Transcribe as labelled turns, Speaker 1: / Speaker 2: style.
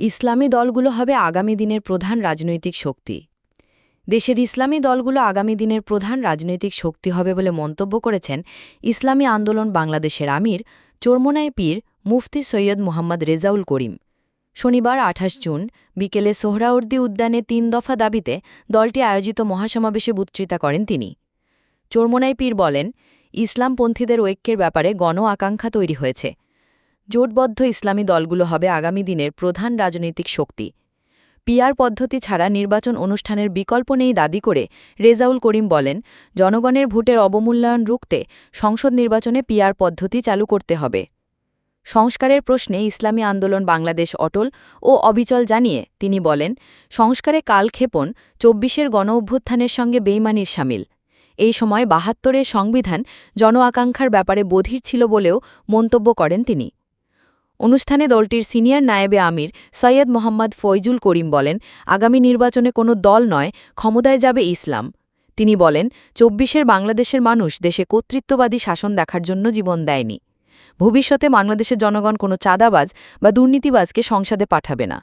Speaker 1: ইসলামী দলগুলো হবে আগামী দিনের প্রধান রাজনৈতিক শক্তি। দেশের ইসলামী দলগুলো আগামী দিনের প্রধান রাজনৈতিক শক্তি হবে বলে মন্তব্য করেছেন ইসলামী আন্দোলন বাংলাদেশের আমির, চরমোনাই পীর মুফতি সৈয়দ মোহাম্মদ রেজাউল করিম। শনিবার আঠাশ জুন বিকেলে সোহরাওয়ার্দী উদ্যানে তিন দফা দাবিতে দলটি আয়োজিত মহাসমাবেশে বক্তৃতা করেন তিনি। চরমোনাই পীর বলেন, ইসলামপন্থীদের ঐক্যের ব্যাপারে গণ আকাঙ্ক্ষা তৈরি হয়েছে। জোটবদ্ধ ইসলামী দলগুলো হবে আগামী দিনের প্রধান রাজনৈতিক শক্তি। পিয়ার পদ্ধতি ছাড়া নির্বাচন অনুষ্ঠানের বিকল্প নেই দাবি করে রেজাউল করিম বলেন, জনগণের ভোটের অবমূল্যায়ন রুখতে সংসদ নির্বাচনে পিয়ার পদ্ধতি চালু করতে হবে। সংস্কারের প্রশ্নে ইসলামী আন্দোলন বাংলাদেশ অটল ও অবিচল জানিয়ে তিনি বলেন, সংস্কারে কালক্ষেপণ চব্বিশের গণ অভ্যুত্থানের সঙ্গে বেইমানির সামিল। এই সময় বাহাত্তরের সংবিধান জন আকাঙ্ক্ষার ব্যাপারে বধির ছিল বলেও মন্তব্য করেন তিনি। অনুষ্ঠানে দলটির সিনিয়র নায়েবে আমির সৈয়দ মোহাম্মদ ফয়জুল করিম বলেন, আগামী নির্বাচনে কোনো দল নয়, ক্ষমতায় যাবে ইসলাম। তিনি বলেন, চব্বিশের বাংলাদেশের মানুষ দেশে কর্তৃত্ববাদী শাসন দেখার জন্য জীবন দেয়নি। ভবিষ্যতে বাংলাদেশের জনগণ কোনো চাঁদাবাজ বা দুর্নীতিবাজকে সংসদে পাঠাবে না।